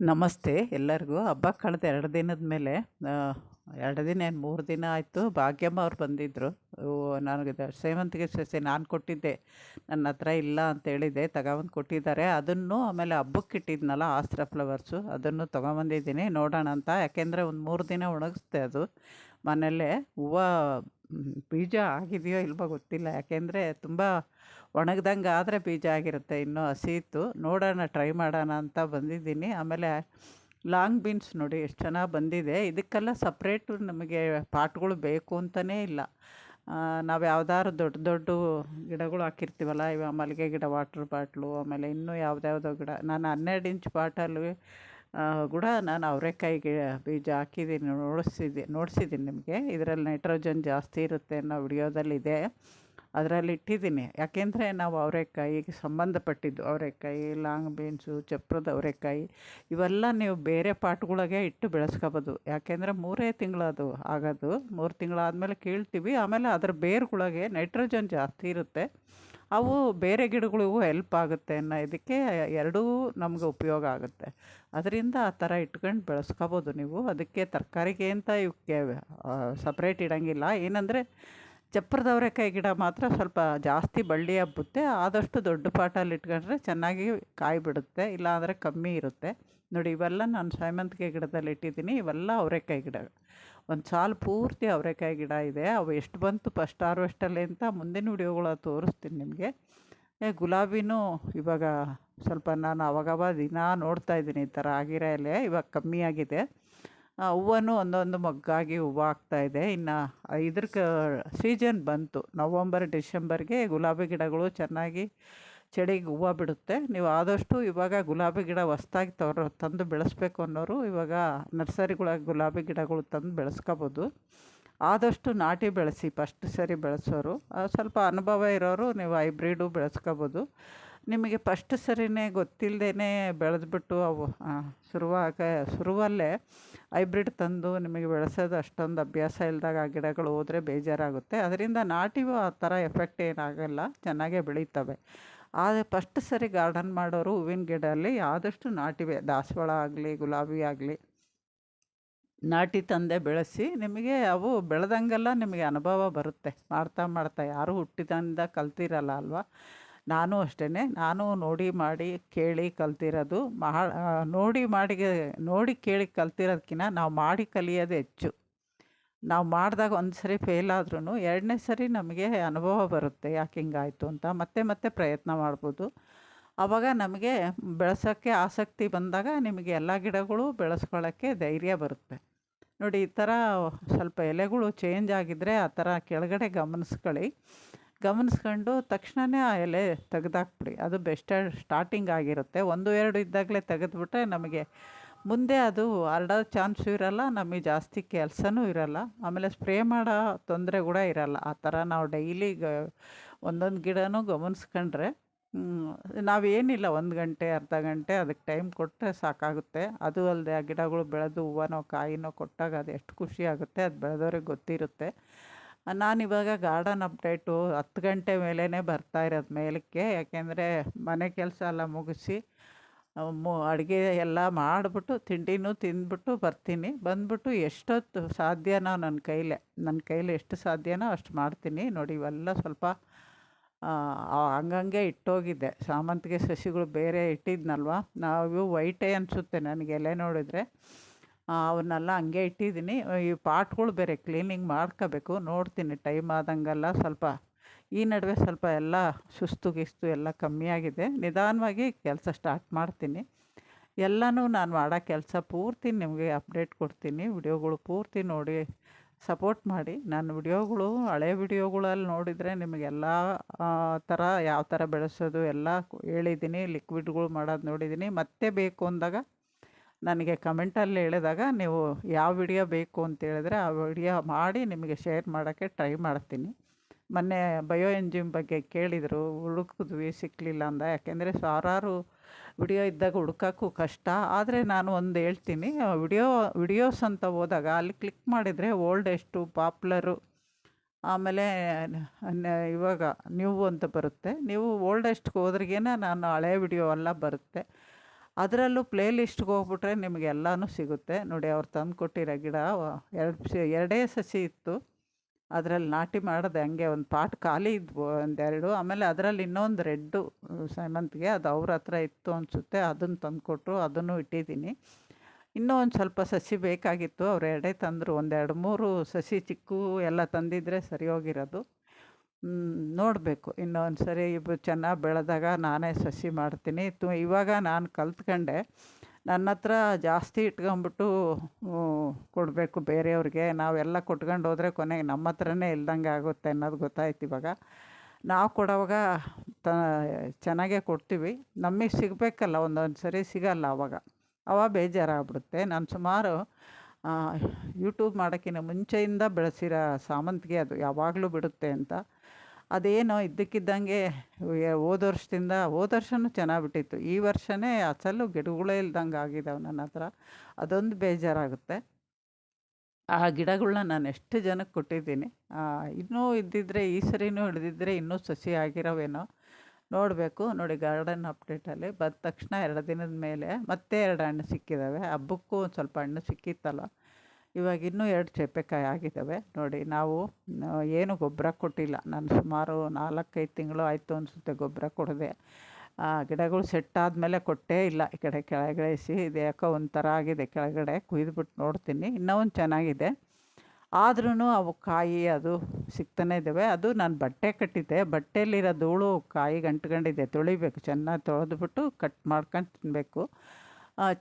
ನಮಸ್ತೆ ಎಲ್ಲರಿಗೂ. ಹಬ್ಬ ಕಳೆದ ಎರಡು ದಿನದ ಮೇಲೆ ಎರಡು ದಿನ ಏನು ಮೂರು ದಿನ ಆಯಿತು. ಭಾಗ್ಯಮ್ಮ ಅವ್ರು ಬಂದಿದ್ದರು ನನಗೆ ಸೇವಂತಿಗೆ ಸಸಿ ನಾನು ಕೊಟ್ಟಿದ್ದೆ. ನನ್ನ ಹತ್ರ ಇಲ್ಲ ಅಂತ ಹೇಳಿದೆ ತಗೊಬಂದು ಕೊಟ್ಟಿದ್ದಾರೆ. ಅದನ್ನು ಆಮೇಲೆ ಹಬ್ಬಕ್ಕೆ ಇಟ್ಟಿದ್ನಲ್ಲ, ಆಸ್ತ್ರ ಫ್ಲವರ್ಸು. ಅದನ್ನು ತೊಗೊಂಬಂದಿದ್ದೀನಿ. ನೋಡೋಣ ಅಂತ ಯಾಕೆಂದರೆ ಒಂದು ಮೂರು ದಿನ ಒಣಗಿಸ್ದೆ ಅದು. ಮನೆಯಲ್ಲೇ ಹೂವು ಬೀಜ ಆಗಿದೆಯೋ ಇಲ್ವೋ ಗೊತ್ತಿಲ್ಲ. ಯಾಕೆಂದರೆ ತುಂಬ ಒಣಗ್ದಂಗೆ ಆದರೆ ಬೀಜ ಆಗಿರುತ್ತೆ ಇನ್ನೂ ಹಸಿ ಇತ್ತು. ನೋಡೋಣ, ಟ್ರೈ ಮಾಡೋಣ ಅಂತ ಬಂದಿದ್ದೀನಿ. ಆಮೇಲೆ ಲಾಂಗ್ ಬೀನ್ಸ್ ನೋಡಿ ಎಷ್ಟು ಚೆನ್ನಾಗಿ ಬಂದಿದೆ. ಇದಕ್ಕೆಲ್ಲ ಸಪ್ರೇಟು ನಮಗೆ ಪಾಟ್ಗಳು ಬೇಕು ಅಂತಲೇ ಇಲ್ಲ. ನಾವು ಯಾವ್ದಾದ್ರು ದೊಡ್ಡ ದೊಡ್ಡ ಗಿಡಗಳು ಹಾಕಿರ್ತೀವಲ್ಲ ಇವಾಗ ಮಲ್ಲಿಗೆ ಗಿಡ, ವಾಟ್ರ್ ಬಾಟ್ಲು, ಆಮೇಲೆ ಇನ್ನೂ ಯಾವುದ್ಯಾವ್ದೋ ಗಿಡ. ನಾನು ಹನ್ನೆರಡು ಇಂಚ್ ಪಾಟಲ್ಲಿ ಕೂಡ ನಾನು ಅವರೆಕಾಯಿಗೆ ಬೀಜ ಹಾಕಿದ್ದೀನಿ, ನೋಡಿಸಿದ್ದೆ, ನೋಡಿಸಿದ್ದೀನಿ ನಿಮಗೆ. ಇದರಲ್ಲಿ ನೈಟ್ರೋಜನ್ ಜಾಸ್ತಿ ಇರುತ್ತೆ ಅನ್ನೋ ವಿಡಿಯೋದಲ್ಲಿದೆ ಅದರಲ್ಲಿ ಇಟ್ಟಿದ್ದೀನಿ. ಯಾಕೆಂದರೆ ನಾವು ಅವರೆಕಾಯಿಗೆ ಸಂಬಂಧಪಟ್ಟಿದ್ದು ಅವರೆಕಾಯಿ ಲಾಂಗ್ ಬೀನ್ಸು, ಚಪ್ರದ ಅವರೆಕಾಯಿ ಇವೆಲ್ಲ ನೀವು ಬೇರೆ ಪಾಟ್ಗಳಿಗೆ ಇಟ್ಟು ಬೆಳೆಸ್ಕೋಬೋದು. ಯಾಕೆಂದರೆ ಮೂರೇ ತಿಂಗಳದು ಆಗೋದು. ಮೂರು ತಿಂಗಳಾದಮೇಲೆ ಕೀಳ್ತೀವಿ. ಆಮೇಲೆ ಅದರ ಬೇರುಗಳಿಗೆ ನೈಟ್ರೋಜನ್ ಜಾಸ್ತಿ ಇರುತ್ತೆ. ಅವು ಬೇರೆ ಗಿಡಗಳಿಗೂ ಹೆಲ್ಪ್ ಆಗುತ್ತೆ ಅನ್ನೋ ಇದಕ್ಕೆ ಎರಡೂ ನಮ್ಗೆ ಉಪಯೋಗ ಆಗುತ್ತೆ. ಅದರಿಂದ ಆ ಥರ ಇಟ್ಕೊಂಡು ಬೆಳೆಸ್ಕೋಬೋದು ನೀವು. ಅದಕ್ಕೆ ತರಕಾರಿಗೆ ಅಂತ ಇವಕ್ಕೆ ಸಪ್ರೇಟ್ ಇಡೋಂಗಿಲ್ಲ. ಏನಂದರೆ ಚಪ್ಪರದ ಅವರೆಕಾಯಿ ಗಿಡ ಮಾತ್ರ ಸ್ವಲ್ಪ ಜಾಸ್ತಿ ಬಳ್ಳಿ ಹಬ್ಬುತ್ತೆ. ಆದಷ್ಟು ದೊಡ್ಡ ಪಾಟಲ್ಲಿ ಇಟ್ಕೊಂಡ್ರೆ ಚೆನ್ನಾಗಿ ಕಾಯಿ ಬಿಡುತ್ತೆ. ಇಲ್ಲಾಂದರೆ ಕಮ್ಮಿ ಇರುತ್ತೆ. ನೋಡಿ, ಇವೆಲ್ಲ ನಾನು ಸೇವಂತಿಗೆ ಗಿಡದಲ್ಲಿ ಇಟ್ಟಿದ್ದೀನಿ. ಇವೆಲ್ಲ ಅವರೆಕಾಯಿ ಗಿಡ ಒಂದು ಸಾಲು ಪೂರ್ತಿ ಅವರೆಕಾಯಿ ಗಿಡ ಇದೆ. ಅವು ಎಷ್ಟು ಬಂತು ಫಸ್ಟ್ ಹಾರ್ವೆಸ್ಟಲ್ಲಿ ಅಂತ ಮುಂದಿನ ವಿಡಿಯೋಗಳ ತೋರಿಸ್ತೀನಿ ನಿಮಗೆ. ಏ, ಗುಲಾಬಿನೂ ಇವಾಗ ಸ್ವಲ್ಪ ನಾನು ಅವಾಗವಾಗ ದಿನ ನೋಡ್ತಾ ಇದ್ದೀನಿ ಈ ಥರ ಆಗಿರೋ ಇವಾಗ ಕಮ್ಮಿ ಆಗಿದೆ. ಒಂದೊಂದು ಮಗ್ಗಾಗಿ ಹೂವು ಆಗ್ತಾಯಿದೆ ಇನ್ನು ಇದ್ರ ಕ ಸೀಸನ್ ಬಂತು. ನವಂಬರ್, ಡಿಸೆಂಬರ್ಗೆ ಗುಲಾಬಿ ಗಿಡಗಳು ಚೆನ್ನಾಗಿ ಚಳಿಗೆ ಹೂವು ಬಿಡುತ್ತೆ. ನೀವು ಆದಷ್ಟು ಇವಾಗ ಗುಲಾಬಿ ಗಿಡ ಹೊಸ್ದಾಗಿ ತವರು, ತಂದು ಬೆಳೆಸ್ಬೇಕು ಅನ್ನೋರು ಇವಾಗ ನರ್ಸರಿಗಳಾಗ ಗುಲಾಬಿ ಗಿಡಗಳು ತಂದು ಬೆಳೆಸ್ಕೋಬೋದು. ಆದಷ್ಟು ನಾಟಿ ಬೆಳೆಸಿ, ಫಸ್ಟ್ ಸರಿ ಬೆಳೆಸೋರು. ಸ್ವಲ್ಪ ಅನುಭವ ಇರೋರು ನೀವು ಹೈಬ್ರಿಡು ಬೆಳೆಸ್ಕೋಬೋದು. ನಿಮಗೆ ಫಸ್ಟ್ ಸರಿನೇ ಗೊತ್ತಿಲ್ಲದೇ ಬೆಳೆದ್ಬಿಟ್ಟು ಅವು ಶುರುವಾಗ, ಶುರುವಲ್ಲೇ ಹೈಬ್ರಿಡ್ ತಂದು ನಿಮಗೆ ಬೆಳೆಸೋದು ಅಷ್ಟೊಂದು ಅಭ್ಯಾಸ ಇಲ್ಲದಾಗ ಆ ಗಿಡಗಳು ಹೋದರೆ ಬೇಜಾರಾಗುತ್ತೆ. ಅದರಿಂದ ನಾಟಿವು ಆ ಥರ ಎಫೆಕ್ಟ್ ಏನಾಗಲ್ಲ. ಚೆನ್ನಾಗೇ ಬೆಳೀತವೆ. ಆದರೆ ಫಸ್ಟ್ ಸರಿ ಗಾರ್ಡನ್ ಮಾಡೋರು ಹೂವಿನ ಗಿಡ ಅಲ್ಲಿ ಆದಷ್ಟು ನಾಟಿವೆ. ದಾಸವಾಳ ಆಗಲಿ, ಗುಲಾಬಿ ಆಗಲಿ. ನಾಟಿ ತಂದೆ ಬೆಳೆಸಿ ನಿಮಗೆ ಅವು ಬೆಳೆದಂಗೆಲ್ಲ ನಿಮಗೆ ಅನುಭವ ಬರುತ್ತೆ. ಮಾಡ್ತಾ ಮಾಡ್ತಾ ಯಾರೂ ಹುಟ್ಟಿದಿಂದ ಕಲ್ತಿರಲ್ಲ ಅಲ್ವಾ? ನಾನು ಅಷ್ಟೇ ನಾನು ನೋಡಿ ಮಾಡಿ ಕೇಳಿ ಕಲ್ತಿರೋದು. ಮಾ ನೋಡಿ ಮಾಡಿ ನೋಡಿ ಕೇಳಿ ಕಲ್ತಿರೋದಕ್ಕಿಂತ ನಾವು ಮಾಡಿ ಕಲಿಯೋದು ಹೆಚ್ಚು. ನಾವು ಮಾಡಿದಾಗ ಒಂದು ಸರಿ ಫೇಲ್ ಆದ್ರೂ ಎರಡನೇ ಸರಿ ನಮಗೆ ಅನುಭವ ಬರುತ್ತೆ ಯಾಕೆ ಹಿಂಗಾಯಿತು ಅಂತ. ಮತ್ತೆ ಮತ್ತೆ ಪ್ರಯತ್ನ ಮಾಡ್ಬೋದು. ಆವಾಗ ನಮಗೆ ಬೆಳೆಸೋಕ್ಕೆ ಆಸಕ್ತಿ ಬಂದಾಗ ನಿಮಗೆ ಎಲ್ಲ ಗಿಡಗಳು ಬೆಳೆಸ್ಕೊಳ್ಳೋಕ್ಕೆ ಧೈರ್ಯ ಬರುತ್ತೆ. ನೋಡಿ, ಈ ಥರ ಸ್ವಲ್ಪ ಎಲೆಗಳು ಚೇಂಜ್ ಆಗಿದ್ದರೆ ಆ ಥರ ಕೆಳಗಡೆ ಗಮನಿಸ್ಕೊಳ್ಳಿ. ಗಮನಿಸ್ಕೊಂಡು ತಕ್ಷಣವೇ ಆ ಎಲೆ ತೆಗೆದಾಕ್ಬಿಡಿ. ಅದು ಬೆಸ್ಟ್ ಸ್ಟಾರ್ಟಿಂಗ್ ಆಗಿರುತ್ತೆ. ಒಂದು, ಎರಡು ಇದ್ದಾಗಲೇ ತೆಗೆದುಬಿಟ್ರೆ ನಮಗೆ ಮುಂದೆ ಅದು ಹರಡೋ ಚಾನ್ಸು ಇರಲ್ಲ, ನಮಗೆ ಜಾಸ್ತಿ ಕೆಲಸನೂ ಇರಲ್ಲ. ಆಮೇಲೆ ಸ್ಪ್ರೇ ಮಾಡೋ ತೊಂದರೆ ಕೂಡ ಇರಲ್ಲ. ಆ ಥರ ನಾವು ಡೈಲಿ ಗ ಒಂದೊಂದು ಗಿಡನೂ ಗಮನಿಸ್ಕೊಂಡ್ರೆ ನಾವೇನಿಲ್ಲ ಒಂದು ಗಂಟೆ, ಅರ್ಧ ಗಂಟೆ ಅದಕ್ಕೆ ಟೈಮ್ ಕೊಟ್ಟರೆ ಸಾಕಾಗುತ್ತೆ. ಅದು ಅಲ್ಲದೆ ಆ ಗಿಡಗಳು ಬೆಳೆದು ಹೂವನೋ, ಕಾಯಿನೋ ಕೊಟ್ಟಾಗ ಅದು ಎಷ್ಟು ಖುಷಿ ಆಗುತ್ತೆ, ಅದು ಬೆಳೆದವ್ರಿಗೆ ಗೊತ್ತಿರುತ್ತೆ. ನಾನಿವಾಗ ಗಾರ್ಡನ್ ಅಪ್ಡೇಟು ಹತ್ತು ಗಂಟೆ ಮೇಲೇ ಬರ್ತಾ ಇರೋದು ಮೇಲಕ್ಕೆ. ಯಾಕೆಂದರೆ ಮನೆ ಕೆಲಸ ಎಲ್ಲ ಮುಗಿಸಿ ಮು ಅಡುಗೆ ಎಲ್ಲ ಮಾಡಿಬಿಟ್ಟು, ತಿಂಡಿನೂ ತಿಂದ್ಬಿಟ್ಟು ಬರ್ತೀನಿ. ಬಂದ್ಬಿಟ್ಟು ಎಷ್ಟೊತ್ತು ಸಾಧ್ಯನೋ ನನ್ನ ಕೈಲೇ ನನ್ನ ಕೈಲಿ ಎಷ್ಟು ಸಾಧ್ಯನೋ ಅಷ್ಟು ಮಾಡ್ತೀನಿ. ನೋಡಿ ಇವೆಲ್ಲ ಸ್ವಲ್ಪ ಹಂಗಂಗೆ ಇಟ್ಟೋಗಿದ್ದೆ ಸಾಮಂತಿಗೆ ಸಸಿಗಳು ಬೇರೆ ಇಟ್ಟಿದ್ನಲ್ವ? ನಾವು ವೈಟೇ ಅನಿಸುತ್ತೆ ನನಗೆ ಎಲೆ ನೋಡಿದರೆ. ಅವನ್ನೆಲ್ಲ ಹಂಗೆ ಇಟ್ಟಿದ್ದೀನಿ. ಈ ಪಾಟ್ಗಳು ಬೇರೆ ಕ್ಲೀನಿಂಗ್ ಮಾಡ್ಕೋಬೇಕು. ನೋಡ್ತೀನಿ ಟೈಮ್ ಆದಂಗೆಲ್ಲ ಸ್ವಲ್ಪ. ಈ ನಡುವೆ ಸ್ವಲ್ಪ ಎಲ್ಲ ಸುಸ್ತು ಗಿಸ್ತು ಎಲ್ಲ ಕಮ್ಮಿಯಾಗಿದೆ ನಿಧಾನವಾಗಿ ಕೆಲಸ ಸ್ಟಾರ್ಟ್ ಮಾಡ್ತೀನಿ. ಎಲ್ಲನೂ ನಾನು ಮಾಡೋ ಕೆಲಸ ಪೂರ್ತಿ ನಿಮಗೆ ಅಪ್ಡೇಟ್ ಕೊಡ್ತೀನಿ. ವಿಡಿಯೋಗಳು ಪೂರ್ತಿ ನೋಡಿ ಸಪೋರ್ಟ್ ಮಾಡಿ. ನನ್ನ ವಿಡಿಯೋಗಳು, ಹಳೆ ವಿಡಿಯೋಗಳಲ್ಲಿ ನೋಡಿದರೆ ನಿಮಗೆಲ್ಲ ಥರ ಯಾವ ಥರ ಬೆಳೆಸೋದು ಎಲ್ಲ ಹೇಳಿದ್ದೀನಿ. ಲಿಕ್ವಿಡ್ಗಳು ಮಾಡೋದು ನೋಡಿದ್ದೀನಿ. ಮತ್ತೆ ಬೇಕು ಅಂದಾಗ ನನಗೆ ಕಮೆಂಟಲ್ಲಿ ಹೇಳಿದಾಗ ನೀವು ಯಾವ ವಿಡಿಯೋ ಬೇಕು ಅಂತ ಹೇಳಿದ್ರೆ ಆ ವಿಡಿಯೋ ಮಾಡಿ ನಿಮಗೆ ಶೇರ್ ಮಾಡೋಕ್ಕೆ ಟ್ರೈ ಮಾಡ್ತೀನಿ. ಮೊನ್ನೆ ಬಯೋ ಎಂಜಿಮ್ ಬಗ್ಗೆ ಕೇಳಿದರು ಹುಡುಕಿದ್ವಿ ಸಿಕ್ಕಲಿಲ್ಲ ಅಂದ. ಯಾಕೆಂದರೆ ಸಾವಿರಾರು ವಿಡಿಯೋ ಇದ್ದಾಗ ಹುಡುಕೋಕ್ಕೂ ಕಷ್ಟ. ಆದರೆ ನಾನು ಒಂದು ಹೇಳ್ತೀನಿ, ವಿಡಿಯೋ, ವಿಡಿಯೋಸ್ ಅಂತ ಹೋದಾಗ ಅಲ್ಲಿ ಕ್ಲಿಕ್ ಮಾಡಿದರೆ ಓಲ್ಡ್ ಎಷ್ಟು ಪಾಪ್ಯುಲರು ಆಮೇಲೆ ಇವಾಗ ನ್ಯೂ ಅಂತ ಬರುತ್ತೆ. ನೀವು ಓಲ್ಡೆಸ್ಟ್ಗೆ ಹೋದ್ರಿಗೇನೆ ನಾನು ಹಳೆ ವಿಡಿಯೋ ಎಲ್ಲ ಬರುತ್ತೆ. ಅದರಲ್ಲೂ ಪ್ಲೇ ಲಿಸ್ಟ್ಗೆ ಹೋಗ್ಬಿಟ್ರೆ ನಿಮಗೆಲ್ಲನೂ ಸಿಗುತ್ತೆ. ನೋಡಿ, ಅವ್ರು ತಂದು ಕೊಟ್ಟಿರೋ ಗಿಡ ಎರಡು, ಎರಡೇ ಸಸಿ ಇತ್ತು. ಅದರಲ್ಲಿ ನಾಟಿ ಮಾಡಿದೆ ಹಂಗೆ ಒಂದು ಪಾಟ್ ಖಾಲಿ ಇದ್ವು ಒಂದೆರಡು, ಆಮೇಲೆ ಅದರಲ್ಲಿ ಇನ್ನೊಂದು ರೆಡ್ಡು ಸೇವಂತಿಗೆ ಅದು ಅವ್ರ ಹತ್ರ ಇತ್ತು ಅನಿಸುತ್ತೆ, ಅದನ್ನು ತಂದುಕೊಟ್ರು, ಅದನ್ನು ಇಟ್ಟಿದ್ದೀನಿ. ಇನ್ನೂ ಒಂದು ಸ್ವಲ್ಪ ಸಸಿ ಬೇಕಾಗಿತ್ತು, ಅವ್ರು ಎರಡೇ ತಂದರು, ಒಂದೆರಡು ಮೂರು ಸಸಿ ಚಿಕ್ಕು ಎಲ್ಲ ತಂದಿದ್ದರೆ ಸರಿ ಹೋಗಿರೋದು ನೋಡಬೇಕು ಇನ್ನೊಂದು ಸರಿ ಇಬ್ಬರು ಚೆನ್ನಾಗಿ ಬೆಳೆದಾಗ ನಾನೇ ಸಸಿ ಮಾಡ್ತೀನಿ. ತು, ಇವಾಗ ನಾನು ಕಲ್ತ್ಕೊಂಡೆ ನನ್ನ ಹತ್ರ ಜಾಸ್ತಿ ಇಟ್ಕೊಂಬಿಟ್ಟು ಕೊಡಬೇಕು ಬೇರೆಯವ್ರಿಗೆ. ನಾವೆಲ್ಲ ಕೊಟ್ಕೊಂಡು ಹೋದರೆ ಕೊನೆಗೆ ನಮ್ಮ ಹತ್ರನೇ ಇಲ್ದಂಗೆ ಆಗುತ್ತೆ ಅನ್ನೋದು ಗೊತ್ತಾಯ್ತು ಇವಾಗ. ನಾವು ಕೊಡೋವಾಗ ತ, ಚೆನ್ನಾಗೇ ಕೊಡ್ತೀವಿ. ನಮಗೆ ಸಿಗಬೇಕಲ್ಲ, ಒಂದೊಂದು ಸರಿ ಸಿಗಲ್ಲ ಆವಾಗ ಅವಾಗ ಬೇಜಾರಾಗ್ಬಿಡುತ್ತೆ. ನಾನು ಸುಮಾರು ಯೂಟ್ಯೂಬ್ ಮಾಡೋಕ್ಕಿಂತ ಮುಂಚೆಯಿಂದ ಬೆಳೆಸಿರೋ ಸಾಮಂತಿಗೆ ಅದು ಯಾವಾಗಲೂ ಬಿಡುತ್ತೆ ಅಂತ. ಅದೇನೋ ಇದ್ದಕ್ಕಿದ್ದಂಗೆ ಹೋದ ವರ್ಷದಿಂದ ಹೋದ ವರ್ಷವೂ ಚೆನ್ನಾಗಿ ಬಿಟ್ಟಿತ್ತು ಈ ವರ್ಷವೇ ಅಸಲು ಗಿಡಗಳೇ ಇಲ್ದಂಗೆ ಆಗಿದ್ದಾವೆ ನನ್ನ ಹತ್ರ. ಅದೊಂದು ಬೇಜಾರಾಗುತ್ತೆ. ಆ ಗಿಡಗಳನ್ನ ನಾನು ಎಷ್ಟು ಜನಕ್ಕೆ ಕೊಟ್ಟಿದ್ದೀನಿ ಇನ್ನೂ ಇದ್ದಿದ್ದರೆ ಈ ಸರಿನೂ ಹಿಡಿದಿದ್ರೆ ಇನ್ನೂ ಸಸಿ ಆಗಿರೋವೇನೋ ನೋಡಬೇಕು. ನೋಡಿ ಗಾರ್ಡನ್ ಅಪ್ಡೇಟಲ್ಲಿ ಬಂದ ತಕ್ಷಣ ಎರಡು ದಿನದ ಮೇಲೆ ಮತ್ತೆ ಎರಡು ಹಣ್ಣು ಸಿಕ್ಕಿದ್ದಾವೆ ಹಬ್ಬಕ್ಕೂ ಒಂದು ಸ್ವಲ್ಪ ಹಣ್ಣು ಸಿಕ್ಕಿತ್ತಲ್ಲ ಇವಾಗ ಇನ್ನೂ ಎರಡು ಚಪ್ಪೆಕಾಯಿ ಆಗಿದ್ದಾವೆ. ನೋಡಿ, ನಾವು ಏನು ಗೊಬ್ಬರ ಕೊಟ್ಟಿಲ್ಲ. ನಾನು ಸುಮಾರು ನಾಲ್ಕೈದು ತಿಂಗಳು ಆಯಿತು ಅನಿಸುತ್ತೆ ಗೊಬ್ಬರ ಕೊಡದೆ. ಗಿಡಗಳು ಸೆಟ್ ಆದಮೇಲೆ ಕೊಟ್ಟೇ ಇಲ್ಲ. ಈ ಕಡೆ ಕೆಳಗಡೆ ಸಿ ಇದು. ಯಾಕೋ ಒಂಥರ ಆಗಿದೆ. ಕೆಳಗಡೆ ಕುಯ್ದುಬಿಟ್ಟು ನೋಡ್ತೀನಿ. ಇನ್ನೂ ಒಂದು ಚೆನ್ನಾಗಿದೆ. ಆದ್ರೂ ಅವು ಕಾಯಿ ಅದು ಸಿಗ್ತಾನೆ ಇದ್ದಾವೆ. ಅದು ನಾನು ಬಟ್ಟೆ ಕಟ್ಟಿದ್ದೆ. ಬಟ್ಟೆಯಲ್ಲಿರೋ ಧೂಳು ಕಾಯಿ ಅಂಟ್ಕೊಂಡಿದೆ ತೊಳಿಬೇಕು. ಚೆನ್ನಾಗಿ ತೊಳೆದ್ಬಿಟ್ಟು ಕಟ್ ಮಾಡ್ಕೊಂಡು ತಿನ್ನಬೇಕು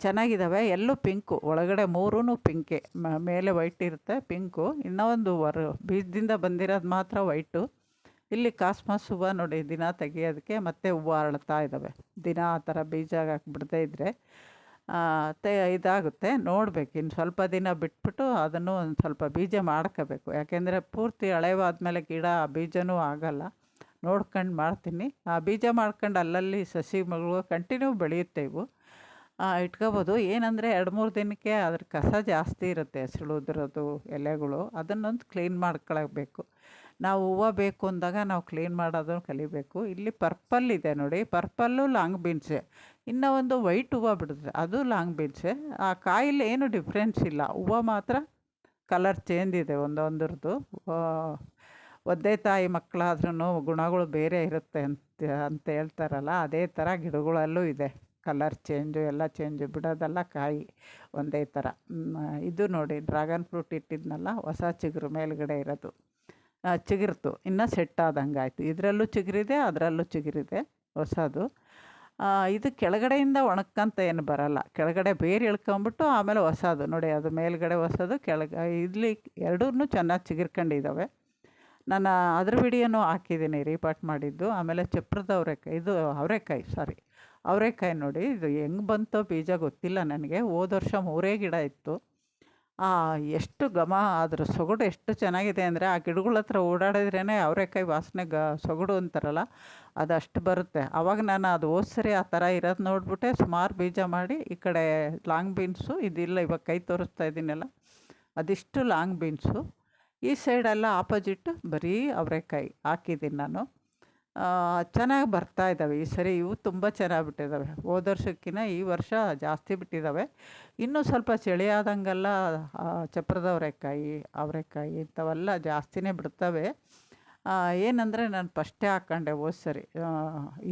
ಚೆನ್ನಾಗಿದ್ದಾವೆ ಎಲ್ಲೂ ಪಿಂಕು, ಒಳಗಡೆ ಮೂರೂ ಪಿಂಕೆ. ಮೇಲೆ ವೈಟ್ ಇರುತ್ತೆ, ಪಿಂಕು. ಇನ್ನೂ ಒಂದು ವರ್, ಬೀಜದಿಂದ ಬಂದಿರೋದು ಮಾತ್ರ ವೈಟು. ಇಲ್ಲಿ ಕಾಸ್ಮಾಸ್ ಹೂವು ನೋಡಿ, ದಿನ ತೆಗಿಯೋದಕ್ಕೆ ಮತ್ತೆ ಹೂವು ಅರಳ್ತಾ ಇದ್ದಾವೆ ದಿನ ಆ ಥರ ಬೀಜ ಹಾಕಿ ಇದ್ದರೆ ತೆ, ಇದಾಗುತ್ತೆ. ನೋಡಬೇಕು, ಇನ್ನು ಸ್ವಲ್ಪ ದಿನ ಬಿಟ್ಬಿಟ್ಟು ಅದನ್ನು ಒಂದು ಸ್ವಲ್ಪ ಬೀಜ ಮಾಡ್ಕೋಬೇಕು. ಯಾಕೆಂದರೆ ಪೂರ್ತಿ ಹಳೆವಾದ್ಮೇಲೆ ಗಿಡ ಆ ಬೀಜನೂ ಆಗೋಲ್ಲ. ನೋಡ್ಕೊಂಡು ಮಾಡ್ತೀನಿ. ಆ ಬೀಜ ಮಾಡ್ಕೊಂಡು ಅಲ್ಲಲ್ಲಿ ಸಸಿಗಳು ಕಂಟಿನ್ಯೂ ಬೆಳೆಯುತ್ತೆ ಇವು. ಇಟ್ಕೋಬೋದು. ಏನಂದರೆ ಎರಡು ಮೂರು ದಿನಕ್ಕೆ ಅದ್ರ ಕಸ ಜಾಸ್ತಿ ಇರುತ್ತೆ ಸಿಳುದ್ರದ್ದು ಎಲೆಗಳು. ಅದನ್ನೊಂದು ಕ್ಲೀನ್ ಮಾಡ್ಕೊಳ್ಬೇಕು. ನಾವು ಹೂವು ಬೇಕು ಅಂದಾಗ ನಾವು ಕ್ಲೀನ್ ಮಾಡೋದನ್ನು ಕಲಿಬೇಕು. ಇಲ್ಲಿ ಪರ್ಪಲ್ ಇದೆ ನೋಡಿ. ಪರ್ಪಲ್ಲು ಲಾಂಗ್ ಬೀನ್ಸೆ ಇನ್ನು ಒಂದು ವೈಟ್ ಹೂವು ಬಿಡುತ್ತೆ. ಅದು ಲಾಂಗ್ ಬೀನ್ಸೆ ಆ ಕಾಯಿಲೆ ಏನು ಡಿಫ್ರೆನ್ಸ್ ಇಲ್ಲ. ಹೂವು ಮಾತ್ರ ಕಲರ್ ಚೇಂಜ್ ಇದೆ ಒಂದೊಂದ್ರದ್ದು. ಒದ್ದೆ ತಾಯಿ ಮಕ್ಕಳಾದ್ರೂ ಗುಣಗಳು ಬೇರೆ ಇರುತ್ತೆ ಅಂತ ಅಂತ ಹೇಳ್ತಾರಲ್ಲ, ಅದೇ ಥರ ಗಿಡಗಳಲ್ಲೂ ಇದೆ. ಕಲರ್ ಚೇಂಜು ಎಲ್ಲ ಚೇಂಜು ಬಿಡೋದೆಲ್ಲ ಕಾಯಿ ಒಂದೇ ಥರ. ಇದು ನೋಡಿ ಡ್ರ್ಯಾಗನ್ ಫ್ರೂಟ್ ಇಟ್ಟಿದ್ನಲ್ಲ, ಹೊಸ ಚಿಗುರು ಮೇಲುಗಡೆ ಇರೋದು. ಚಿಗುರ್ತು, ಇನ್ನೂ ಸೆಟ್ ಆದಂಗೆ ಆಯಿತು. ಇದರಲ್ಲೂ ಚಿಗುರಿದೆ, ಅದರಲ್ಲೂ ಚಿಗುರಿದೆ, ಹೊಸದು. ಇದು ಕೆಳಗಡೆಯಿಂದ ಒಣಕ್ಕಂತ ಏನು ಬರಲ್ಲ. ಕೆಳಗಡೆ ಬೇರೆ ಇಳ್ಕೊಂಬಿಟ್ಟು ಆಮೇಲೆ ಹೊಸದು. ನೋಡಿ, ಅದು ಮೇಲ್ಗಡೆ ಹೊಸದು, ಕೆಳಗೆ, ಇಲ್ಲಿ ಎರಡೂ ಚೆನ್ನಾಗಿ ಚಿಗಿರ್ಕೊಂಡಿದ್ದಾವೆ ನಾನು ಅದ್ರ ವಿಡಿಯೋನೂ ಹಾಕಿದ್ದೀನಿ, ರೀಪಾಟ್ ಮಾಡಿದ್ದು. ಆಮೇಲೆ ಚಪ್ರದ ಅವರೆಕಾಯಿ, ಇದು ಅವರೆಕಾಯಿ, ಸಾರಿ. ಅವರೆಕಾಯಿ ನೋಡಿ, ಇದು ಹೆಂಗೆ ಬಂತೋ ಬೀಜ ಗೊತ್ತಿಲ್ಲ ನನಗೆ. ಹೋದ ವರ್ಷ ಮೂರೇ ಗಿಡ ಇತ್ತು. ಎಷ್ಟು ಘಮ ಅದ್ರ ಸೊಗಡು ಎಷ್ಟು ಚೆನ್ನಾಗಿದೆ ಅಂದರೆ ಆ ಗಿಡಗಳ ಹತ್ರ ಓಡಾಡಿದ್ರೇ ಅವರೆಕಾಯಿ ವಾಸನೆ ಗ, ಸೊಗಡು ಅಂತಾರಲ್ಲ, ಅದು ಅಷ್ಟು ಬರುತ್ತೆ. ಆವಾಗ ನಾನು ಅದು ಸರಿ ಆ ಥರ ಇರೋದು ನೋಡಿಬಿಟ್ಟೆ, ಸುಮಾರು ಬೀಜ ಮಾಡಿ ಈ ಕಡೆ ಲಾಂಗ್ ಬೀನ್ಸು, ಇದಿಲ್ಲ ಇವಾಗ ಕೈ ತೋರಿಸ್ತಾ ಇದ್ದೀನಲ್ಲ, ಅದಿಷ್ಟು ಲಾಂಗ್ ಬೀನ್ಸು. ಈ ಸೈಡೆಲ್ಲ ಆಪೋಸಿಟ್ಟು ಬರೀ ಅವರೆಕಾಯಿ ಹಾಕಿದ್ದೀನಿ ನಾನು. ಚೆನ್ನಾಗಿ ಬರ್ತಾ ಇದ್ದಾವೆ ಈ ಸರಿ ಇವು ತುಂಬ ಚೆನ್ನಾಗಿ ಬಿಟ್ಟಿದ್ದಾವೆ ಹೋದ ವರ್ಷಕ್ಕಿಂತ ಈ ವರ್ಷ ಜಾಸ್ತಿ ಬಿಟ್ಟಿದ್ದಾವೆ ಇನ್ನೂ ಸ್ವಲ್ಪ ಚಳಿ ಆದಂಗೆಲ್ಲ ಚಪ್ರದ ಅವರೆಕಾಯಿ ಅವರೆಕಾಯಿ ಇಂಥವೆಲ್ಲ ಜಾಸ್ತಿನೇ ಬಿಡ್ತವೆ. ಏನಂದರೆ ನಾನು ಫಸ್ಟೇ ಹಾಕ್ಕೊಂಡೆ ಹೋದ ಸರಿ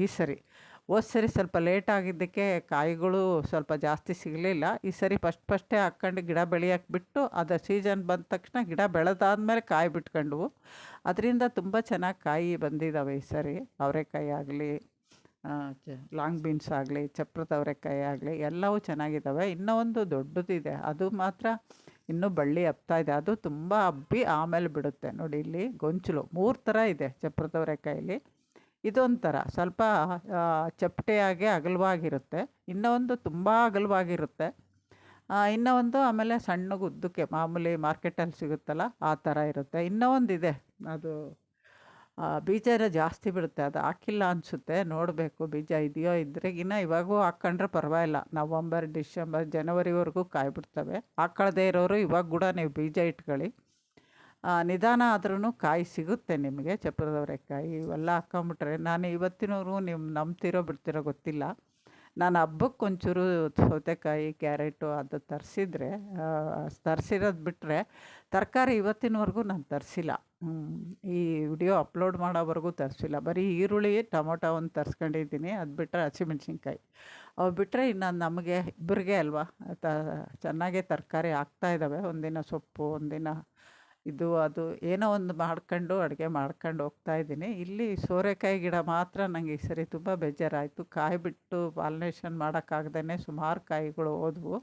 ಈ ಸರಿ. ಹೋದ ಸರಿ ಸ್ವಲ್ಪ ಲೇಟ್ ಆಗಿದ್ದಕ್ಕೆ ಕಾಯಿಗಳು ಸ್ವಲ್ಪ ಜಾಸ್ತಿ ಸಿಗಲಿಲ್ಲ. ಈ ಸರಿ ಫಸ್ಟ್ ಫಸ್ಟೇ ಹಾಕ್ಕೊಂಡು ಗಿಡ ಬೆಳೆಯೋಕೆ ಬಿಟ್ಟು ಅದು ಸೀಸನ್ ಬಂದ ತಕ್ಷಣ ಗಿಡ ಬೆಳೆದಾದ್ಮೇಲೆ ಕಾಯಿ ಬಿಟ್ಕೊಂಡ್ವು. ಅದರಿಂದ ತುಂಬ ಚೆನ್ನಾಗಿ ಕಾಯಿ ಬಂದಿದ್ದಾವೆ ಈ ಸರಿ. ಅವರೆಕಾಯಿ ಆಗಲಿ ಲಾಂಗ್ ಬೀನ್ಸ್ ಆಗಲಿ, ಚಪ್ರದ ಅವರೆಕಾಯಿ ಆಗಲಿ ಎಲ್ಲವೂ ಚೆನ್ನಾಗಿದ್ದಾವೆ ಇನ್ನೂ ಒಂದು ದೊಡ್ಡದಿದೆ. ಅದು ಮಾತ್ರ ಇನ್ನೂ ಬಳ್ಳಿ ಹಬ್ತಾ ಇದೆ. ಅದು ತುಂಬ ಹಬ್ಬಿ ಆಮೇಲೆ ಬಿಡುತ್ತೆ. ನೋಡಿ ಇಲ್ಲಿ ಗೊಂಚಲು ಮೂರು ಥರ ಇದೆ ಚಪ್ರದ ಅವರೆಕಾಯಲ್ಲಿ. ಇದೊಂಥರ ಸ್ವಲ್ಪ ಚಪ್ಪಟೆಯಾಗಿ ಅಗಲವಾಗಿರುತ್ತೆ. ಇನ್ನೂ ಒಂದು ತುಂಬ ಅಗಲವಾಗಿರುತ್ತೆ. ಇನ್ನೂ ಒಂದು ಆಮೇಲೆ ಸಣ್ಣಗೆ ಉದ್ದಕ್ಕೆ ಮಾಮೂಲಿ ಮಾರ್ಕೆಟಲ್ಲಿ ಸಿಗುತ್ತಲ್ಲ, ಆ ಥರ ಇರುತ್ತೆ. ಇನ್ನೂ ಇದೆ ಅದು ಬೀಜ ಜಾಸ್ತಿ ಬಿಡುತ್ತೆ. ಅದು ಹಾಕಿಲ್ಲ ಅನಿಸುತ್ತೆ. ನೋಡಬೇಕು, ಬೀಜ ಇದೆಯೋ ಇದ್ರೆಗಿನ ಇವಾಗೂ ಹಾಕ್ಕೊಂಡ್ರೆ ಪರವಾಗಿಲ್ಲ. November, December, ಜನವರಿವರೆಗೂ ಕಾಯ್ಬಿಡ್ತವೆ. ಹಾಕ್ಕೊಳ್ದೇ ಇರೋರು ಇವಾಗ ಕೂಡ ನೀವು ಬೀಜ ಇಟ್ಕೊಳ್ಳಿ. ನಿಧಾನ ಆದ್ರೂ ಕಾಯಿ ಸಿಗುತ್ತೆ ನಿಮಗೆ, ಚಪ್ರದವರೆಕಾಯಿ ಇವೆಲ್ಲ ಹಾಕ್ಕೊಂಬಿಟ್ರೆ ನಾನು ಇವತ್ತಿನವರು ನಿಮ್ಮ ನಂಬ್ತಿರೋ ಬಿಡ್ತಿರೋ ಗೊತ್ತಿಲ್ಲ. ನಾನು ಹಬ್ಬಕ್ಕೆ ಒಂಚೂರು ಸೌತೆಕಾಯಿ, ಕ್ಯಾರೆಟು ಅದು ತರಿಸಿದ್ರೆ ತರಿಸಿರೋದು ಬಿಟ್ಟರೆ ತರಕಾರಿ ಇವತ್ತಿನವರೆಗೂ ನಾನು ತರಿಸಿಲ್ಲ. ಈ ವಿಡಿಯೋ ಅಪ್ಲೋಡ್ ಮಾಡೋವರೆಗೂ ತರಿಸಿಲ್ಲ. ಬರೀ ಈರುಳ್ಳಿ, ಟೊಮೊಟೊ ಒಂದು ತರಿಸ್ಕೊಂಡಿದ್ದೀನಿ. ಅದು ಬಿಟ್ಟರೆ ಹಸಿಮೆಣ್ಸಿನ್ಕಾಯಿ. ಅವು ಬಿಟ್ಟರೆ ಇನ್ನು ನಮಗೆ ಇಬ್ಬರಿಗೆ ಅಲ್ವಾ, ತ, ಚೆನ್ನಾಗೇ ತರಕಾರಿ ಆಗ್ತಾಯಿದ್ದಾವೆ ಒಂದಿನ ಸೊಪ್ಪು, ಒಂದಿನ ಇದು ಅದು ಏನೋ ಒಂದು ಮಾಡ್ಕೊಂಡು ಅಡುಗೆ ಮಾಡ್ಕೊಂಡು ಹೋಗ್ತಾ ಇದ್ದೀನಿ. ಇಲ್ಲಿ ಸೋರೆಕಾಯಿ ಗಿಡ ಮಾತ್ರ ನನಗೆ ಈ ಸರಿ ತುಂಬ ಬೇಜಾರಾಯಿತು. ಕಾಯಿ ಬಿಟ್ಟು ಪಾಲಿನೇಷನ್ ಮಾಡೋಕ್ಕಾಗ್ದೇ ಸುಮಾರು ಕಾಯಿಗಳು ಹೋದವು.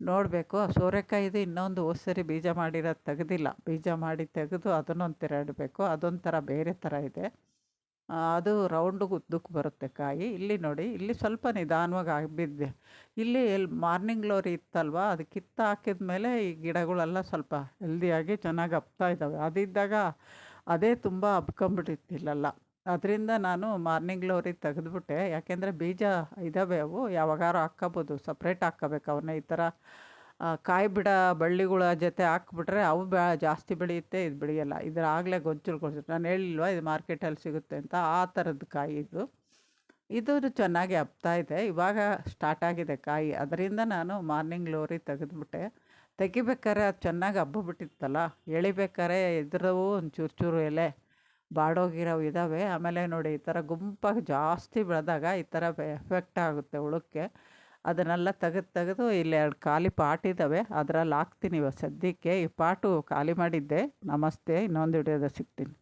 ನೋಡಬೇಕು, ಆ ಸೋರೆಕಾಯಿದು ಇನ್ನೊಂದು ಹೋದ ಸರಿ ಬೀಜ ಮಾಡಿರೋದು ತೆಗೆದಿಲ್ಲ. ಬೀಜ ಮಾಡಿ ತೆಗೆದು ಅದನ್ನೊಂದು ತೆರಡಬೇಕು. ಅದೊಂಥರ ಬೇರೆ ಥರ ಇದೆ. ಅದು ರೌಂಡ್ ಉದ್ದಕ್ಕೆ ಬರುತ್ತೆ ಕಾಯಿ. ಇಲ್ಲಿ ನೋಡಿ, ಇಲ್ಲಿ ಸ್ವಲ್ಪ ನಿಧಾನವಾಗಿ ಆಗಿ ಬಿದ್ದೆ ಇಲ್ಲಿ ಎಲ್ಲಿ ಮಾರ್ನಿಂಗ್ ಗ್ಲೋರಿ ಇತ್ತಲ್ವ, ಅದು ಕಿತ್ತು ಹಾಕಿದ ಮೇಲೆ ಈ ಗಿಡಗಳೆಲ್ಲ ಸ್ವಲ್ಪ ಹೆಲ್ದಿಯಾಗಿ ಚೆನ್ನಾಗಿ ಹಬ್ತಾ ಇದ್ದಾವೆ. ಅದಿದ್ದಾಗ ಅದೇ ತುಂಬ ಹಬ್ಕೊಂಬಿಟ್ಟಿತ್ತಿಲ್ಲಲ್ಲ. ಅದರಿಂದ ನಾನು ಮಾರ್ನಿಂಗ್ ಗ್ಲೋರಿ ತೆಗೆದ್ಬಿಟ್ಟೆ. ಯಾಕೆಂದರೆ ಬೀಜ ಇದ್ದಾವೆ ಅವು, ಯಾವಾಗಾರು ಹಾಕ್ಕೋಬೋದು, ಸಪ್ರೇಟ್ ಹಾಕ್ಕೋಬೇಕು ಅವನ್ನ ಈ ಥರ ಕಾಯಿ ಬಿಡ ಬಳ್ಳಿಗಳ ಜೊತೆ ಹಾಕ್ಬಿಟ್ರೆ ಅವು ಬೆ, ಜಾಸ್ತಿ ಬೆಳೆಯುತ್ತೆ, ಇದು ಬೆಳೆಯಲ್ಲ. ಇದ್ರ ಆಗಲೇ ಗೊಂಚಲು ನಾನು ಹೇಳಿಲ್ವಾ, ಇದು ಮಾರ್ಕೆಟಲ್ಲಿ ಸಿಗುತ್ತೆ ಅಂತ? ಆ ಥರದ್ದು ಕಾಯಿ ಇದು. ಇದು ಚೆನ್ನಾಗಿ ಹಬ್ತಾ ಇದೆ. ಇವಾಗ ಸ್ಟಾರ್ಟ್ ಆಗಿದೆ ಕಾಯಿ. ಅದರಿಂದ ನಾನು ಮಾರ್ನಿಂಗ್ ಲೋರಿ ತೆಗೆದುಬಿಟ್ಟೆ. ತೆಗಿಬೇಕಾದ್ರೆ ಅದು ಚೆನ್ನಾಗಿ ಹಬ್ಬಬಿಟ್ಟಿತ್ತಲ್ಲ? ಎಳಿಬೇಕಾದ್ರೆ ಇದ್ರವು ಒಂದು ಚೂರು ಚೂರು ಎಲೆ ಬಾಡೋಗಿರೋ ಇದ್ದಾವೆ ಆಮೇಲೆ ನೋಡಿ ಈ ಥರ ಗುಂಪಾಗಿ ಜಾಸ್ತಿ ಬೆಳೆದಾಗ ಈ ಥರ ಎಫೆಕ್ಟ್ ಆಗುತ್ತೆ ಹುಳಕ್ಕೆ ಅದನ್ನೆಲ್ಲ ತೆಗೆದು ತೆಗೆದು ಇಲ್ಲಿ ಎರಡು ಖಾಲಿ ಪಾಟ್ ಇದ್ದಾವೆ. ಅದರಲ್ಲಿ ಹಾಕ್ತೀನಿ ಇವಾಗ ಸದ್ಯಕ್ಕೆ. ಈ ಪಾಟು ಖಾಲಿ ಮಾಡಿದ್ದೆ. ನಮಸ್ತೆ. ಇನ್ನೊಂದು ಹಿಡಿಯೋದ ಸಿಗ್ತೀನಿ.